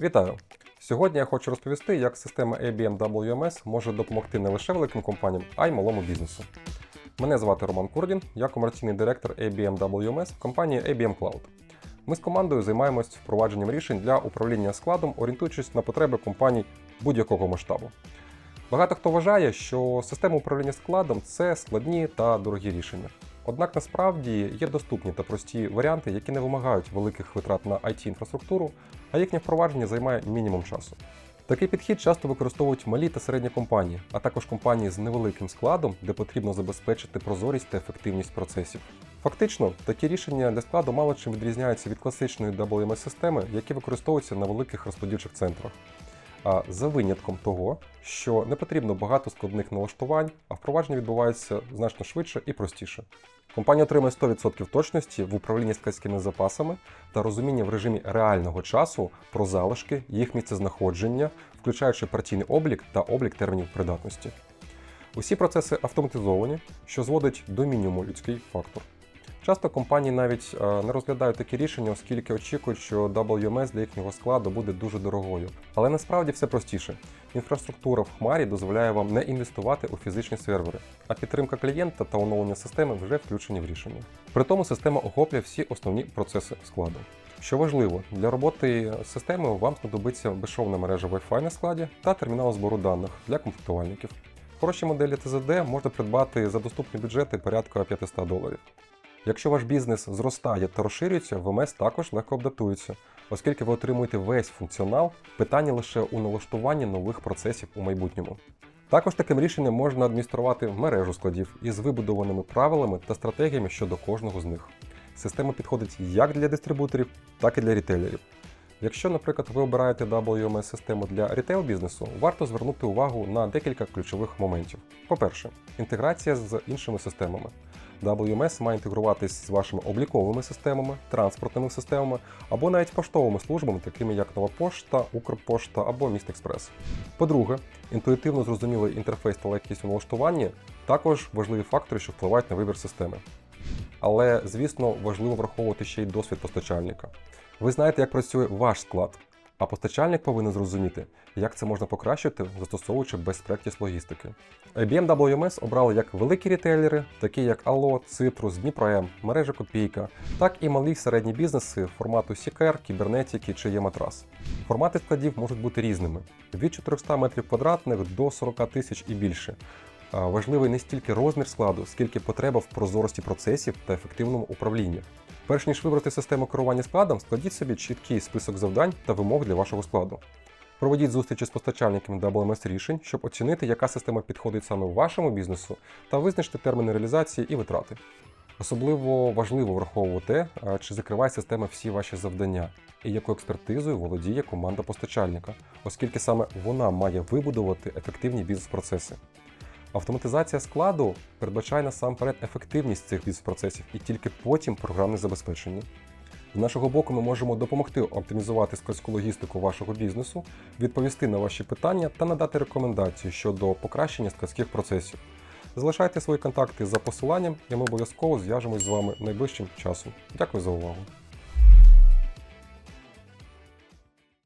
Вітаю! Сьогодні я хочу розповісти, як система ABM WMS може допомогти не лише великим компаніям, а й малому бізнесу. Мене звати Роман Курдін, я комерційний директор ABM WMS компанії ABM Cloud. Ми з командою займаємось впровадженням рішень для управління складом, орієнтуючись на потреби компаній будь-якого масштабу. Багато хто вважає, що система управління складом це складні та дорогі рішення. Однак насправді є доступні та прості варіанти, які не вимагають великих витрат на it інфраструктуру, а їхнє впровадження займає мінімум часу. Такий підхід часто використовують малі та середні компанії, а також компанії з невеликим складом, де потрібно забезпечити прозорість та ефективність процесів. Фактично, такі рішення для складу мало чим відрізняються від класичної WMS-системи, які використовуються на великих розподільчих центрах. За винятком того, що не потрібно багато складних налаштувань, а впровадження відбувається значно швидше і простіше. Компанія отримує 100% точності в управлінні складськими запасами та розуміння в режимі реального часу про залишки, їх місцезнаходження, включаючи партійний облік та облік термінів придатності. Усі процеси автоматизовані, що зводить до мінімуму людський фактор. Часто компанії навіть е, не розглядають такі рішення, оскільки очікують, що WMS для їхнього складу буде дуже дорогою. Але насправді все простіше. Інфраструктура в Хмарі дозволяє вам не інвестувати у фізичні сервери, а підтримка клієнта та оновлення системи вже включені в рішення. При тому система охоплює всі основні процеси складу. Що важливо, для роботи з системою вам знадобиться безшовна мережа Wi-Fi на складі та термінал збору даних для комплектувальників. Хороші моделі ТЗД можна придбати за доступні бюджети порядка 500 доларів. Якщо ваш бізнес зростає та розширюється, ВМС також легко адаптується, оскільки ви отримуєте весь функціонал, питання лише у налаштуванні нових процесів у майбутньому. Також таким рішенням можна адмініструвати мережу складів із вибудованими правилами та стратегіями щодо кожного з них. Система підходить як для дистрибуторів, так і для рітейлерів. Якщо, наприклад, ви обираєте WMS-систему для рітейл бізнесу, варто звернути увагу на декілька ключових моментів. По-перше, інтеграція з іншими системами. WMS має інтегруватись з вашими обліковими системами, транспортними системами або навіть поштовими службами, такими як Нова Пошта, Укрпошта або Містэкспрес. По-друге, інтуїтивно зрозумілий інтерфейс та легкість у налаштуванні також важливі фактори, що впливають на вибір системи. Але, звісно, важливо враховувати ще й досвід постачальника. Ви знаєте, як працює ваш склад, а постачальник повинен зрозуміти, як це можна покращити, застосовуючи practice логістики. IBM WMS обрали як великі рітейлери, такі як Allo, Citrus, Дніпром, мережа Копійка, так і малі середні бізнеси формату CKR, кібернетики чи Єматрас. Формати складів можуть бути різними: від 400 метрів квадратних до 40 тисяч і більше. Важливий не стільки розмір складу, скільки потреба в прозорості процесів та ефективному управлінні. Перш ніж вибрати систему керування складом, складіть собі чіткий список завдань та вимог для вашого складу. Проведіть зустрічі з постачальниками WMS рішень, щоб оцінити, яка система підходить саме вашому бізнесу, та визначити терміни реалізації і витрати. Особливо важливо враховувати, те, чи закриває система всі ваші завдання і якою експертизою володіє команда постачальника, оскільки саме вона має вибудувати ефективні бізнес-процеси. Автоматизація складу передбачає насамперед ефективність цих бізнес-процесів і тільки потім програмне забезпечення. З нашого боку, ми можемо допомогти оптимізувати складську логістику вашого бізнесу, відповісти на ваші питання та надати рекомендації щодо покращення складських процесів. Залишайте свої контакти за посиланням, і ми обов'язково зв'яжемось з вами найближчим часом. Дякую за увагу.